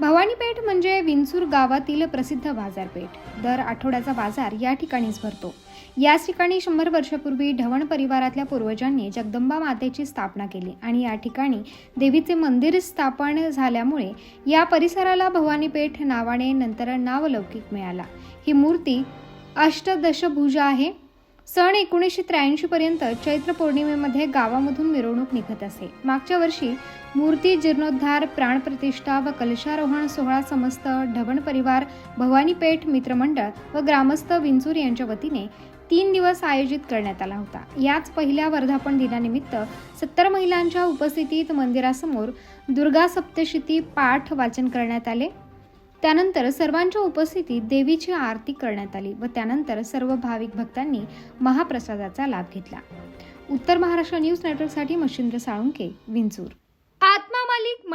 भवानीपेठ म्हणजे विंचूर गावातील प्रसिद्ध बाजारपेठ. दर आठवड्याचा बाजार या ठिकाणीच भरतो. याच ठिकाणी शंभर वर्षापूर्वी ढवण परिवारातल्या पूर्वजांनी जगदंबा मातेची स्थापना केली आणि या ठिकाणी देवीचे मंदिर स्थापन झाल्यामुळे या परिसराला भवानीपेठ नावाने नंतर नावलौकिक मिळाला. ही मूर्ती अष्टदशभुजा आहे. सन एकोणीसशे त्र्याऐंशी पर्यंत चैत्र पौर्णिमेमध्ये गावामधून मिरवणूक निघत असे. मागच्या वर्षी मूर्ती जीर्णोद्धार प्राणप्रतिष्ठा व कलशारोहण सोहळा समस्त ढवण परिवार भवानीपेठ मित्रमंडळ व ग्रामस्थ विंचूर यांच्या वतीने तीन दिवस आयोजित करण्यात आला होता. याच पहिल्या वर्धापन दिनानिमित्त सत्तर महिलांच्या उपस्थितीत मंदिरासमोर दुर्गा सप्तशती पाठ वाचन करण्यात आले. त्यानंतर सर्वांच्या उपस्थितीत देवीची आरती करण्यात आली व त्यानंतर सर्व भाविक भक्तांनी महाप्रसादाचा लाभ घेतला. उत्तर महाराष्ट्र न्यूज नेटवर्कसाठी मच्छिंद्र साळुंके विंचूर.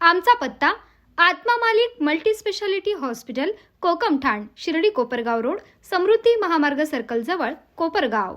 आमचा पत्ता Atma Malik multi speciality hospital Kokamthan Shirdi Kopargaon road Samruddhi महामार्ग सर्कलजवळ कोपरगाव.